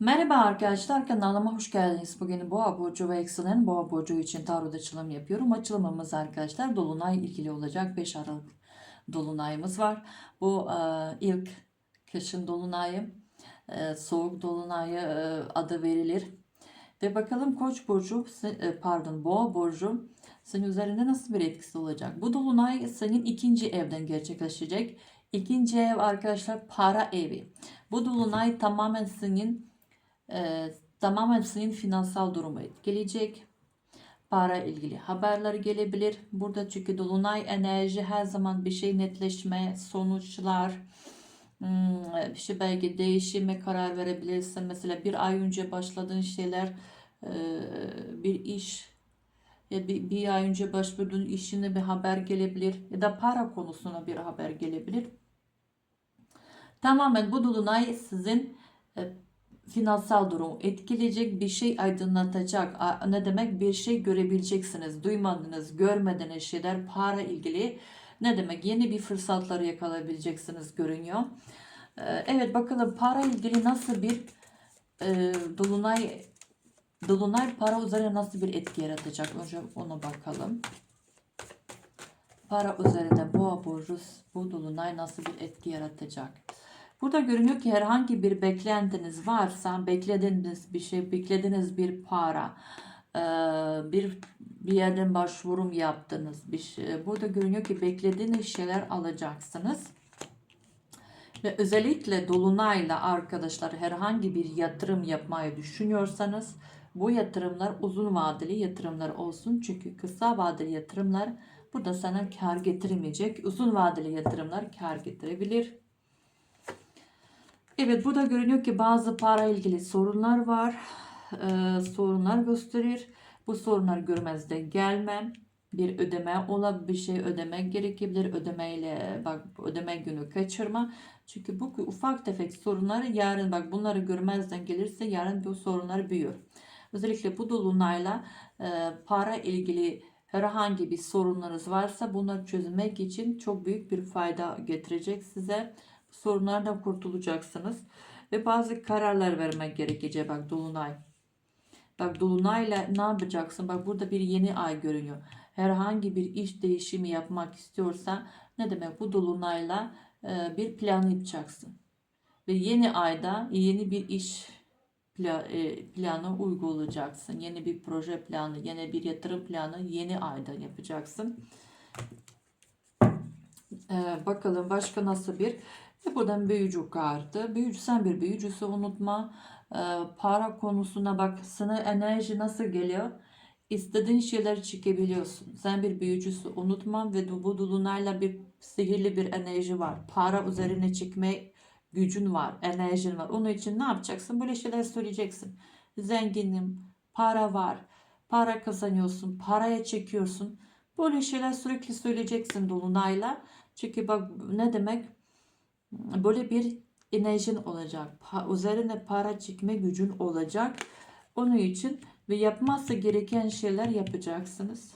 Merhaba arkadaşlar kanalıma hoş geldiniz. Bugün Boğa Burcu ve Ekselen Boğa Burcu için tarot açılım yapıyorum. Açılımımız arkadaşlar Dolunay ilgili olacak. 5 Aralık Dolunayımız var. Bu e, ilk kışın Dolunayı, e, soğuk Dolunayı e, adı verilir. Ve bakalım Koç Burcu, e, pardon Boğa Burcu senin üzerinde nasıl bir etkisi olacak? Bu Dolunay senin ikinci evden gerçekleşecek. İkinci ev arkadaşlar para evi. Bu Dolunay tamamen senin ee, tamamen senin finansal durumu etkileyecek. Para ilgili haberler gelebilir. Burada çünkü dolunay enerji her zaman bir şey netleşme, sonuçlar, hmm, işte belki değişime karar verebilirsin. Mesela bir ay önce başladığın şeyler e, bir iş ya bir, bir ay önce başvurduğun işine bir haber gelebilir ya da para konusuna bir haber gelebilir. Tamamen bu dolunay sizin e, finansal durumu etkileyecek bir şey aydınlatacak. Ne demek? Bir şey görebileceksiniz. Duymadınız, görmediğiniz şeyler para ilgili. Ne demek? Yeni bir fırsatları yakalayabileceksiniz görünüyor. Ee, Evet bakalım para ilgili nasıl bir e, dolunay dolunay para üzerine nasıl bir etki yaratacak? Önce ona bakalım. Para üzerinde boğa burcu bu dolunay nasıl bir etki yaratacak? Burada görünüyor ki herhangi bir beklentiniz varsa, beklediğiniz bir şey, beklediğiniz bir para, e, bir bir yerden başvurum yaptınız. Bir şey. Burada görünüyor ki beklediğiniz şeyler alacaksınız. Ve özellikle dolunayla arkadaşlar herhangi bir yatırım yapmayı düşünüyorsanız bu yatırımlar uzun vadeli yatırımlar olsun. Çünkü kısa vadeli yatırımlar burada sana kar getirmeyecek. Uzun vadeli yatırımlar kar getirebilir. Evet burada görünüyor ki bazı para ilgili sorunlar var. Ee, sorunlar gösterir. Bu sorunlar görmezden gelmem. Bir ödeme olabilir, bir şey ödemek gerekebilir. Ödemeyle bak ödeme günü kaçırma. Çünkü bu ufak tefek sorunlar yarın bak bunları görmezden gelirse yarın bu sorunlar büyür. Özellikle bu dolunayla e, para ilgili herhangi bir sorunlarınız varsa bunları çözmek için çok büyük bir fayda getirecek size sorunlardan kurtulacaksınız. Ve bazı kararlar vermek gerekecek bak Dolunay. Bak Dolunay'la ne yapacaksın? Bak burada bir yeni ay görünüyor. Herhangi bir iş değişimi yapmak istiyorsan ne demek bu Dolunay'la e, bir plan yapacaksın. Ve yeni ayda yeni bir iş e, planı uygulayacaksın. Yeni bir proje planı, yeni bir yatırım planı yeni ayda yapacaksın. Ee, bakalım başka nasıl bir buradan büyücü kartı. Büyücü sen bir büyücüsü unutma. Ee, para konusuna bak sana enerji nasıl geliyor. İstediğin şeyleri çekebiliyorsun. Sen bir büyücüsü unutma ve bu dolunayla bir sihirli bir enerji var. Para üzerine çekme gücün var, enerjin var. Onun için ne yapacaksın? Böyle şeyler söyleyeceksin. Zenginim, para var, para kazanıyorsun, paraya çekiyorsun. Böyle şeyler sürekli söyleyeceksin dolunayla. Çünkü bak ne demek? Böyle bir enerjin olacak. Pa- üzerine para çekme gücün olacak. Onun için ve yapması gereken şeyler yapacaksınız.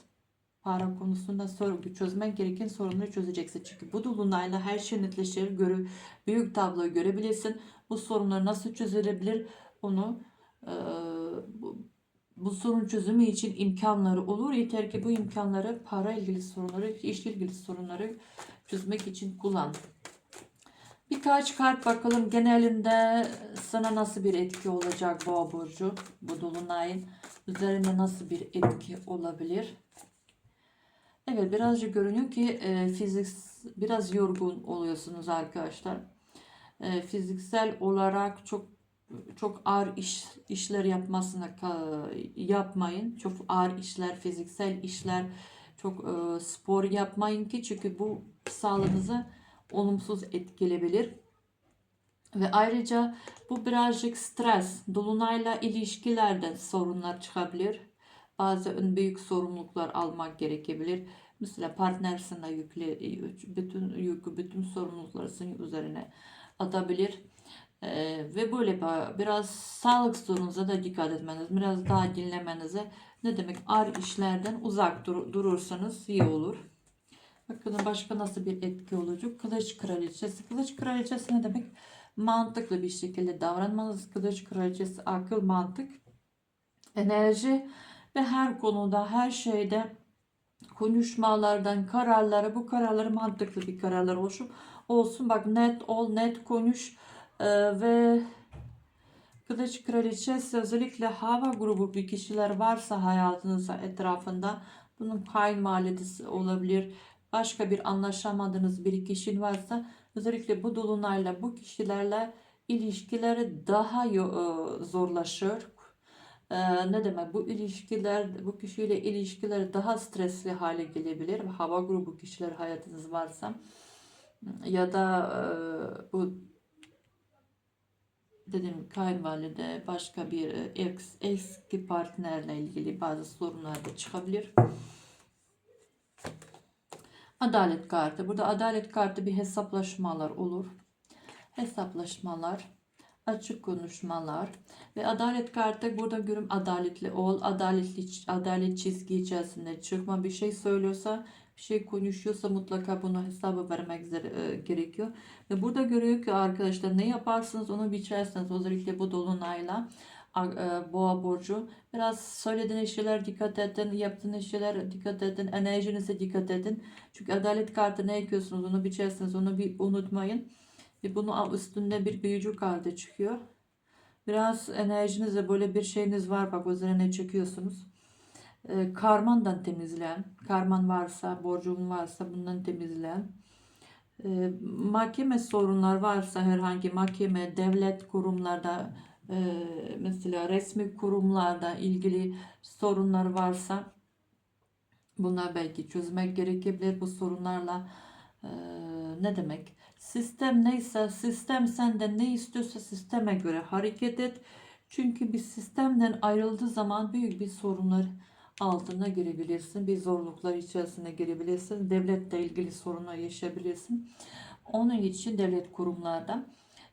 Para konusunda sorun çözmek gereken sorunları çözeceksin. Çünkü bu dolunayla her şey netleşir. Görü, büyük tabloyu görebilirsin. Bu sorunlar nasıl çözülebilir onu e, bu, bu sorun çözümü için imkanları olur. Yeter ki bu imkanları para ilgili sorunları, iş ilgili sorunları çözmek için kullan. Birkaç kart bakalım genelinde sana nasıl bir etki olacak Boğa burcu bu dolunayın üzerinde nasıl bir etki olabilir? Evet birazcık görünüyor ki e, fizik biraz yorgun oluyorsunuz arkadaşlar. E, fiziksel olarak çok çok ağır iş işler yapmasına yapmayın. Çok ağır işler, fiziksel işler, çok e, spor yapmayın ki çünkü bu sağlığınızı olumsuz etkileyebilir. Ve ayrıca bu birazcık stres, dolunayla ilişkilerde sorunlar çıkabilir. Bazı ön büyük sorumluluklar almak gerekebilir. Mesela partnersine yükle, bütün yükü, bütün sorumlulukları senin üzerine atabilir. Ee, ve böyle biraz sağlık sorunuza da dikkat etmeniz, biraz daha dinlemenize ne demek ağır işlerden uzak dur- durursanız iyi olur. Bakalım başka nasıl bir etki olacak? Kılıç kraliçesi. Kılıç kraliçesi ne demek? mantıklı bir şekilde davranmanız. Kılıç kraliçesi akıl, mantık, enerji ve her konuda, her şeyde konuşmalardan kararlara, bu kararları mantıklı bir kararlar olsun. Olsun bak net ol, net konuş Ee, ve Kılıç kraliçesi özellikle hava grubu bir kişiler varsa hayatınızda etrafında bunun kayınvalidesi olabilir. Başka bir anlaşamadığınız bir kişi varsa özellikle bu dolunayla bu kişilerle ilişkileri daha e, zorlaşır. Ee, ne demek bu ilişkiler bu kişiyle ilişkiler daha stresli hale gelebilir. Hava grubu kişiler hayatınız varsa ya da e, bu dedim kayınvalide başka bir e, ex, eski partnerle ilgili bazı sorunlar da çıkabilir. Adalet kartı. Burada adalet kartı bir hesaplaşmalar olur. Hesaplaşmalar, açık konuşmalar ve adalet kartı burada görüm adaletli ol, adaletli adalet çizgi içerisinde çıkma bir şey söylüyorsa bir şey konuşuyorsa mutlaka bunu hesaba vermek e, gerekiyor. Ve burada görüyor ki arkadaşlar ne yaparsınız onu biçersiniz. Özellikle bu dolunayla boğa burcu. Biraz söylediğiniz şeyler dikkat edin, yaptığınız şeyler dikkat edin, enerjinize dikkat edin. Çünkü adalet kartı ne ekliyorsunuz onu biçersiniz onu bir unutmayın. Ve bunun üstünde bir büyücü kartı çıkıyor. Biraz enerjinizde böyle bir şeyiniz var bak üzerine çekiyorsunuz. Ee, karmandan temizleyen, karman varsa, borcun varsa bundan temizleyen. Ee, mahkeme sorunlar varsa herhangi mahkeme, devlet kurumlarda, e, mesela resmi kurumlarda ilgili sorunlar varsa bunlar belki çözmek gerekebilir bu sorunlarla. e, ne demek? Sistem neyse, sistem senden ne istiyorsa sisteme göre hareket et. Çünkü bir sistemden ayrıldığı zaman büyük bir sorunlar altına girebilirsin. Bir zorluklar içerisine girebilirsin. Devletle ilgili sorunlar yaşayabilirsin. Onun için devlet kurumlarda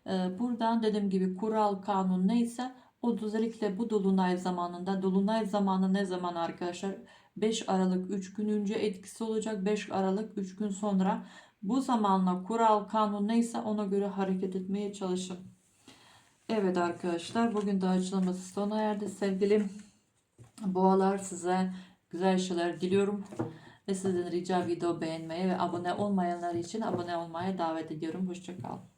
buradan dediğim gibi kural, kanun neyse o özellikle bu dolunay zamanında dolunay zamanı ne zaman arkadaşlar 5 Aralık 3 gün önce etkisi olacak 5 Aralık 3 gün sonra bu zamanla kural kanun neyse ona göre hareket etmeye çalışın. Evet arkadaşlar bugün de açılması sona erdi sevgili boğalar size güzel şeyler diliyorum. Ve sizden rica video beğenmeyi ve abone olmayanlar için abone olmaya davet ediyorum. Hoşçakalın.